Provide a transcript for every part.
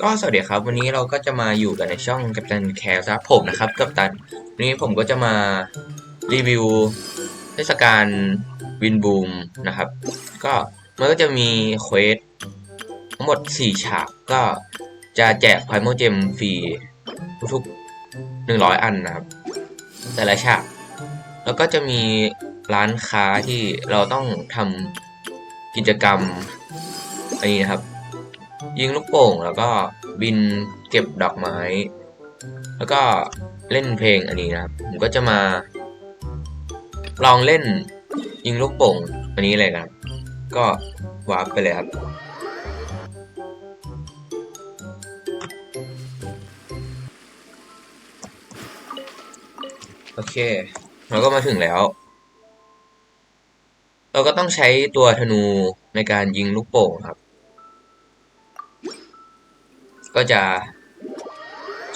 ก็สวัสดีครับ วันนี้เราก็จะมาอยู่กันในช่องกัปตันแคสครับผมนะครับกัปตันวันนี้ผมก็จะมารีวิวเทศกาลวินบูมนะครับ ก็มันก็จะมีเควสทั้งหมด 4 ฉากก็จะแจกไพโมเจมฟรีทุกๆ 100 อันนะครับ แต่ละฉาก แล้วก็จะมีร้านค้าที่เราต้องทำกิจกรรมอันนี้นะครับ ยิงลูกโป่งแล้วก็บินเก็บดอกไม้ แล้วก็เล่นเพลงอันนี้นะครับ ผมก็จะมา ลองเล่นยิงลูกโป่งอันนี้เลยนะครับ ก็วาร์ปไปเลยครับโอเค เราก็มาถึงแล้ว เราก็ต้องใช้ตัวธนูในการยิงลูกโป่งครับ ก็จะ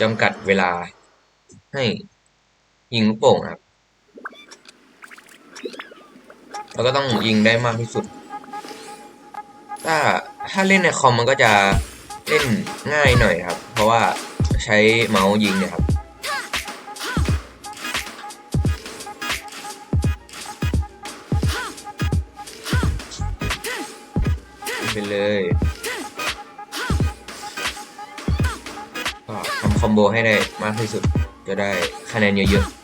จำกัดเวลาให้ยิงลูกโป่งครับ แล้วก็ต้องยิงได้มากที่สุด ถ้าถ้าเล่นในคอมมันก็จะเล่นง่ายหน่อยครับ เพราะว่าใช้เมาส์ยิงเนี่ยครับไปเลย อมโบให้ได้มากที่สุด จะได้คะแนนเยอะๆ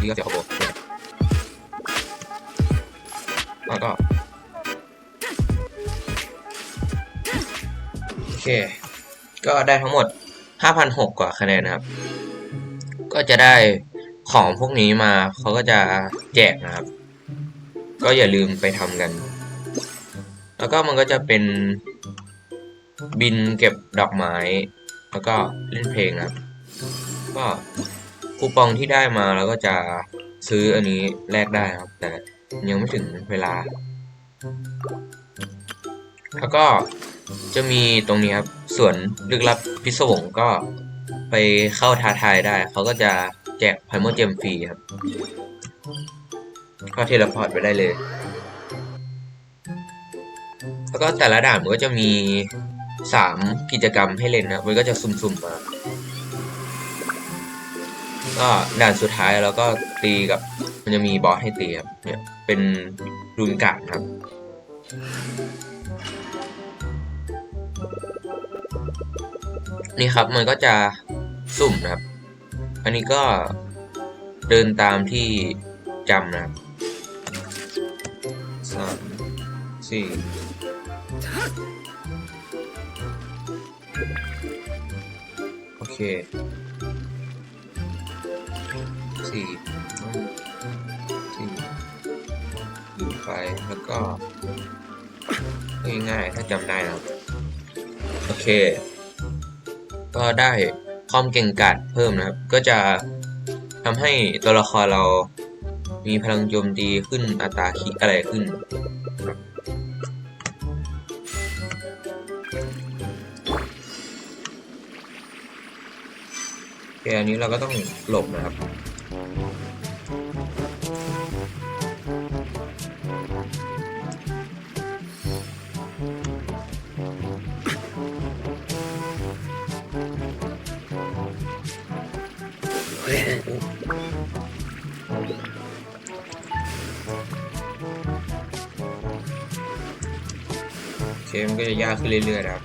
นี่ก็เสียคอมโบแล้วก็โอเค ก็ได้ทั้งหมด 5,600 กว่าคะแนนนะครับ ก็จะได้ของพวกนี้มาเขาก็จะแจกนะครับ ก็อย่าลืมไปทำกัน แล้วก็มันก็จะเป็นบินเก็บดอกไม้ แล้วก็เล่นเพลงนะครับ ก็คูปองที่ได้มาแล้วก็จะซื้ออันนี้แลกได้ครับ แต่ยังไม่ถึงเวลา แล้วก็จะมีตรงนี้ครับส่วนลึกลับพิศวงก็ไปเข้าท้าทายได้ เขาก็จะแจกไพโมเจมฟรีครับ ก็เทเลพอร์ตไปได้เลย แล้วก็แต่ละด่านมันก็จะมีสามกิจกรรมให้เล่นนะมันก็จะสุ่มๆมา ก็ด่านสุดท้ายแล้วก็ตีกับ มันจะมีบอสให้ตีครับเนี่ยเป็นรุนกาดครับนี่ครับมันก็จะสุ่มนะครับ อันนี้ก็เดินตามที่จำนะครับสามสี่ โอเคสี่สี่ดูไฟแล้วก็ง่ายๆถ้าจำได้นะครับโอเค ก็ได้ความเก่งกาจเพิ่มนะครับ ก็จะทำให้ตัวละครเรามีพลังโจมตีขึ้นอัตราคิอะไรขึ้น เคอันนี้เราก็ต้องหลบนะครับเคมันก็จะยากขึ้นเรื่อยๆนะครับ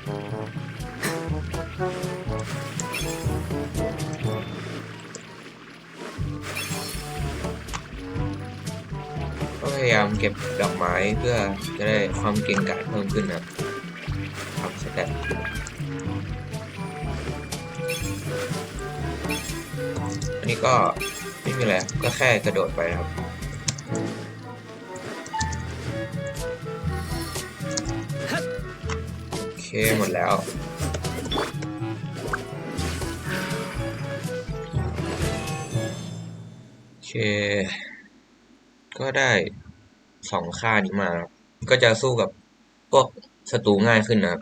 ยายามเก็บดอกไม้เพื่อจะได้ความเก่งกาจเพิ่มขึ้นนะครับทำสแตทอันนี้ก็ไม่มีอะไรก็แค่กระโดดไปนะครับโอเคหมดแล้วโอเคก็ได้ สองค่านี้มา ก็จะสู้กับพวกศัตรูง่ายขึ้นนะครับ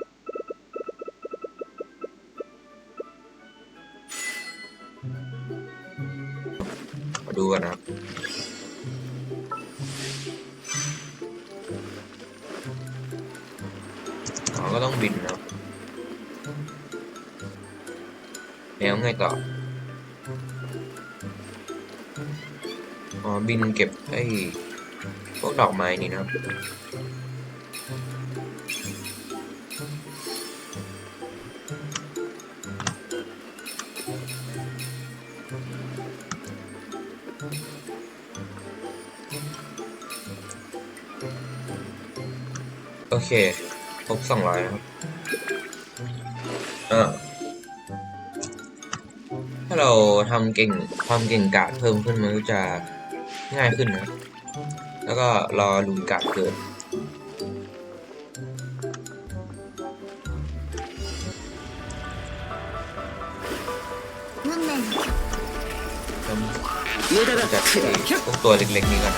มาดูกันนะครับเราก็ต้องบินนะแล้วไงต่ออ๋อบินเก็บไอ้ วกดอกไม้นี่นะครับโอเค ครบสองร้อยครับเออถ้าเราทำเก่งความเก่งกาดเพิ่มขึ้นมันก็จะง่ายขึ้นนะ แล้วก็รอลุงกัดเกิด จัดพวกตัวเล็กๆนี้ก่อน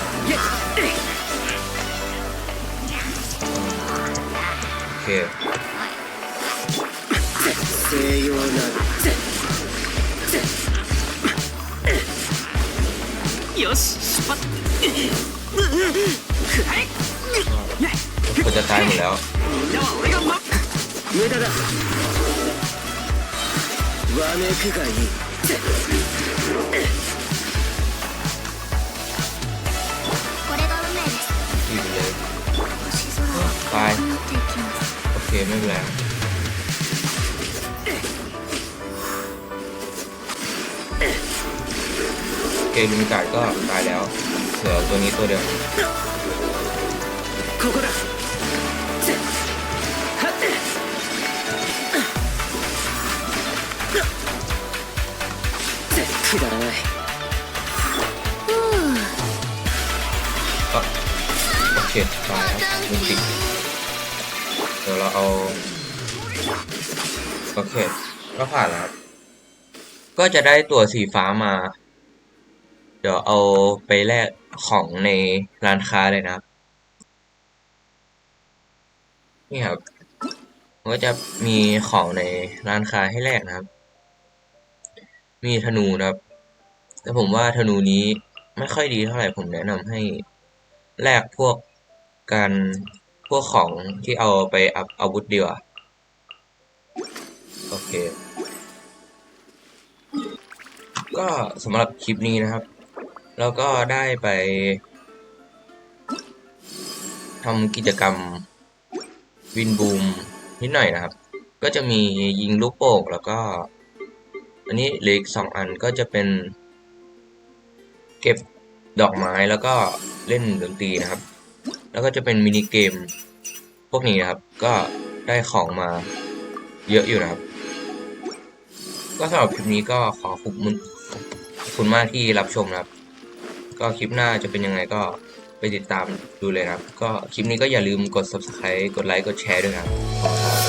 โอเค แล้วกินเลยตายโอเคไม่เป็นไรเกลุงกาดก็ตายแล้ว เหลือตัวนี้ตัวเดียว くだらない ก็โอเคตายครับลุงติดเดี๋ยวเราเอา โอเค ก็ผ่านแล้วครับ ก็จะได้ตัวสีฟ้ามา เดี๋ยวเอาไปแลกของในร้านค้าเลยนะครับ นี่ครับก็จะมีของในร้านค้าให้แลกนะครับ มีธนูนะครับ แต่ผมว่าธนูนี้ไม่ค่อยดีเท่าไหร่ผมแนะนำให้แลกพวกการพวกของที่เอาไปอัพอาวุธดีกว่าโอเค ก็สำหรับคลิปนี้นะครับ แล้วก็ได้ไปทำกิจกรรม วินบูมนิดหน่อยนะครับ ก็จะมียิงลูกโป่งแล้วก็ อันนี้เหลืออีกสองอันก็จะเป็น เก็บดอกไม้แล้วก็เล่นดนตรีนะครับ แล้วก็จะเป็นมินิเกมพวกนี้นะครับ ก็ได้ของมาเยอะอยู่นะครับ ก็สำหรับคลิปนี้ก็ขอขอบคุณมากที่รับชมนะครับ ก็คลิปหน้าจะเป็นยังไงก็ ติดตามดูเลยครับ ก็คลิปนี้ก็อย่าลืมกด subscribe กดไลค์กดแชร์ด้วยนะครับขอบคุณครับ